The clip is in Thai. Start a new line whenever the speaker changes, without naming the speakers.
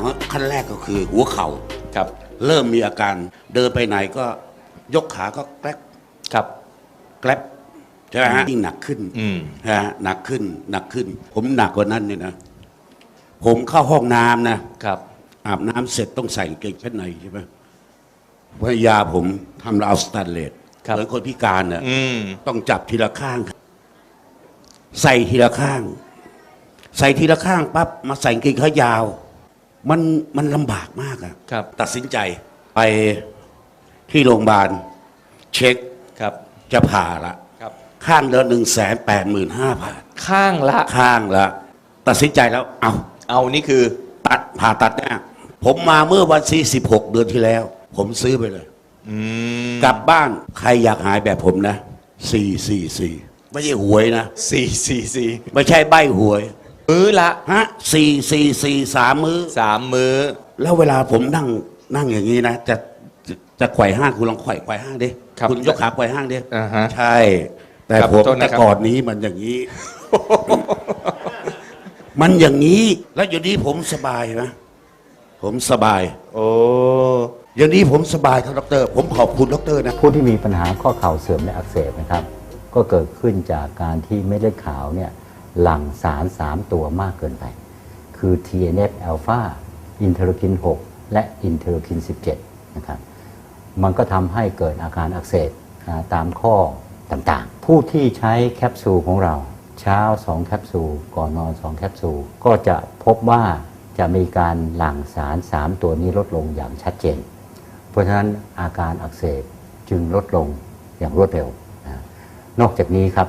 ของขั้นแรกก็คือหัวเข่า
ครับ
เริ่มมีอาการเดินไปไหนก็ยกขาก็แกลบ
ครับ
แกลบใช่ไหมฮะยิ่งหนักขึ้น
อืม
นะฮะหนักขึ้นหนักขึ้น ผมหนักกว่านั้นเนี่ยนะผมเข้าห้องน้ำนะ ครับ อาบน้ำเสร็จต้องใส่กางเกงชั้นในใช่ไหมภรรยาผมทำราวสแตนเลส
ครับ
เหมือนคนพิการน่ะ
อืม
ต้องจับทีละข้างใส่ทีละข้าง ใส่ทีละข้างปั๊บมาใส่กางเกงขายาว มันมันลำบากมากอะ
ครับ
ตัดสินใจไปที่โรงพยาบาลเช็ค
ครับ
จะผ่าละ
ครับ
ข้างเดือนหนึ่งแสนแปดหมื่นห้าพัน
ข้างละ
ข้างละ ตัดสินใจแล้วเอา
เอานี่คือ
ตัดผ่าตัดเนี่ยผมมาเมื่อวันที่สิบหกเดือนที่แล้ว ผมซื้อไปเลย
อืม
กลับบ้านใครอยากหายแบบผมนะสี่สี่สี่ไม่ใช่หวยนะ
สี่สี่สี่
ไม่ใช่ใบหวย
มื้อละ
ฮะสี่สี่สี่สามมือ้อ
สามมื้อ
แล้วเวลาผมนั่งนั่งอย่างนี้นะ จะจะจะไขว่ห้างคุณลองไขว่ไขว่ห้างดิ
ครับ
ณยกขาไขว่ห้างดิ
อ่าฮะ
ใช่ แต่
ครับ
ผม
โทษนะครับ
แต่ก่อนนี้มันอย่างนี้ มันอย่างนี้แล้วอยู่นี้ผมสบายนะผมสบาย
โอ้
อย่างนี้ผมสบายครับดรผมขอบคุณดรนะ
ผู้ที่มีปัญหาข้อเข่าเสื่อมและอักเสบนะครับ ก็เกิดขึ้นจากการที่เม็ดเลือดขาวเนี่ย หลั่งสาร 3 ตัวมากเกินไป คือ TNF อ l p h a อินเทอร์คิน 6 และอินเทอร์คิน 17 นะครับ มันก็ทำให้เกิดอาการอักเสบตามข้อต่างๆ ผู้ที่ใช้แคปซูลของเรา เช้า 2 แคปซูล ก่อนนอน 2 แคปซูล ก็จะพบว่าจะมีการหลั่งสาร 3 ตัวนี้ลดลงอย่างชัดเจน เพราะฉะนั้นอาการอักเสบจึงลดลงอย่างรวดเร็ว นอกจากนี้ครับ